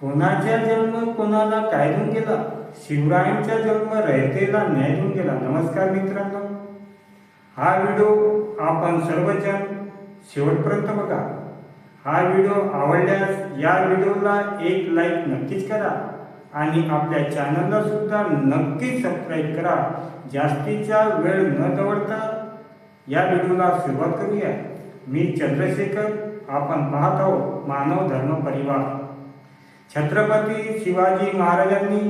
कोणाचा जन्म कोणाला कायदून गेला? शिवरायांचा जन्म रयतेला न्याय देऊन गेला. नमस्कार मित्रांनो. हा व्हिडिओ आपण सर्वजण शेवटपर्यंत बघा. हा व्हिडिओ आवडल्यास या व्हिडिओला एक लाईक नक्कीच करा आणि आपल्या चॅनलला सुद्धा नक्कीच सबस्क्राईब करा. जास्तीचा वेळ न दवडता या व्हिडिओला सुरुवात करूया. मी चंद्रशेखर आपण पाहत आहोत मानव धर्म परिवार. छत्रपती शिवाजी महाराजांनी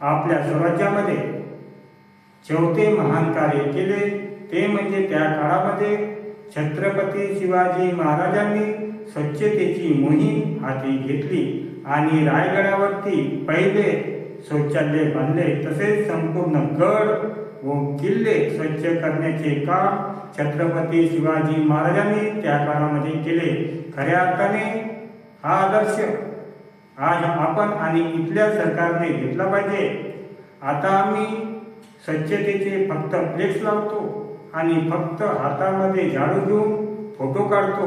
आपल्या स्वराज्यामध्ये चौथे महान कार्य केले. ते म्हणजे त्या काळामध्ये छत्रपती शिवाजी महाराजांनी स्वच्छतेची मोहीम हाती घेतली आणि रायगडावरती पहिले शौचालय बांधले. तसेच संपूर्ण गड व किल्ले स्वच्छ करण्याचे काम छत्रपती शिवाजी महाराजांनी त्या काळामध्ये केले. खऱ्या अर्थाने हा आदर्श आज आपण आणि इथल्या सरकारने घेतला पाहिजे. आता आम्ही स्वच्छतेचे फक्त फ्लेक्स लावतो आणि फक्त हातामध्ये झाडू घेऊन फोटो काढतो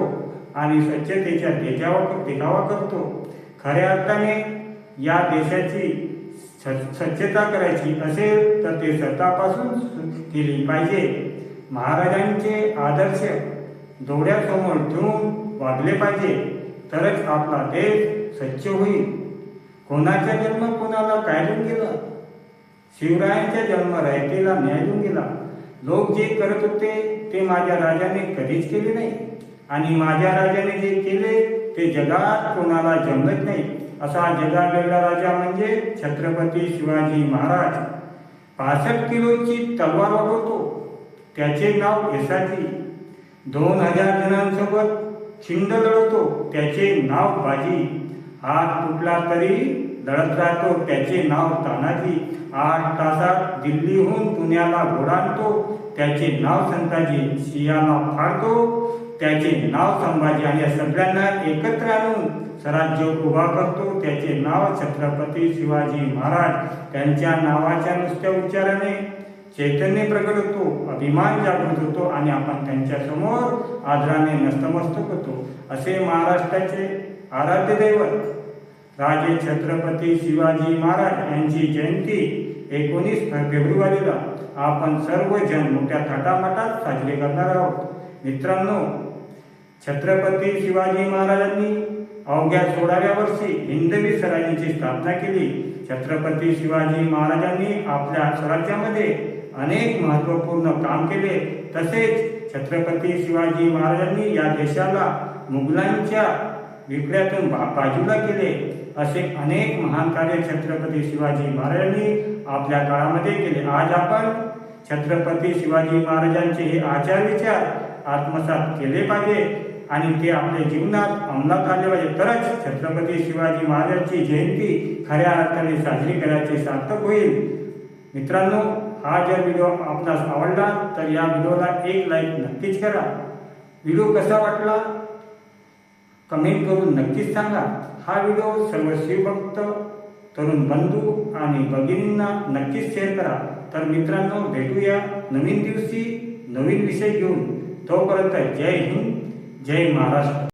आणि स्वच्छतेच्या देजावा देखावा करतो. खऱ्या अर्थाने या देशाची स्वच्छता करायची असेल तर ते स्वतःपासून केली पाहिजे. महाराजांचे आदर्श डोळ्यासमोर ठेवून वागले पाहिजे. तरच आपला देश स्वच्छ होईल. कोणाचा जन्म कोणाला कायदून गेला? शिवरायांचा जन्म रायतेला न्याय देऊन गेला. लोक जे करत होते ते माझ्या राजाने कधीच केले नाही. आणि माझ्या राजाने जे केले ते जगात कोणाला जमत नाही. असा जगाडलेला राजा म्हणजे छत्रपती शिवाजी महाराज. पासष्ट किलोची तलवार वापरतो त्याचे नाव यशाची दोन हजार जणांसोबत छिंड लढवतो. त्याचे नाव बाजी. हात तुटला तरी दळत राहतो त्याचे नाव तानाजी. आठ तासात दिल्लीहून पुण्याला घोडा आणतो त्याचे नाव संताजी. सियाला फाडतो त्याचे नाव संभाजी आणि सगळ्यांना एकत्र आणून स्वराज्य उभा करतो. त्याचे नाव छत्रपती शिवाजी महाराज. त्यांच्या नावाच्या नुसत्या उच्चाराने चैतन्य प्रगट होतो अभिमान जागृत होतो आणि आपण त्यांच्यासमोर आदराने नस्तमस्तक होतो. असे महाराष्ट्राचे आराध्य दैवत राजे छत्रपती शिवाजी महाराज यांची जयंती एकोणीस फेब्रुवारीला आपण सर्वजण मोठ्या थाटामाटात साजरे करणार आहोत. मित्रांनो छत्रपती शिवाजी महाराजांनी अवघ्या सोळाव्या वर्षी हिंदवी स्वराज्याची स्थापना केली. छत्रपती शिवाजी महाराजांनी आपल्या स्वराज्यामध्ये अनेक महत्त्वपूर्ण काम केले. तसेच छत्रपती शिवाजी महाराजांनी या देशाला मुघलांच्या विकड्यातून बाजूला केले असे अनेक महान कार्य छत्रपती शिवाजी महाराजांनी आपल्या काळामध्ये केले. आज आपण छत्रपती शिवाजी महाराजांचे हे आचार विचार आत्मसात केले पाहिजे आणि ते आपल्या जीवनात अंमलात आले पाहिजे. तरच छत्रपती शिवाजी महाराजांची जयंती खऱ्या अर्थाने साजरी करायची सार्थक होईल. मित्रांनो हा जर व्हिडिओ आपणास आवडला तर या व्हिडिओला एक लाईक नक्कीच करा. व्हिडिओ कसा वाटला? कमेंट करून नक्कीच सांगा. हा व्हिडिओ सर्व शिवभक्त तरुण बंधू आणि भगिनींना नक्कीच शेअर करा. तर मित्रांनो भेटूया नवीन दिवशी नवीन विषय घेऊन. तोपर्यंत जय हिंद जय महाराष्ट्र.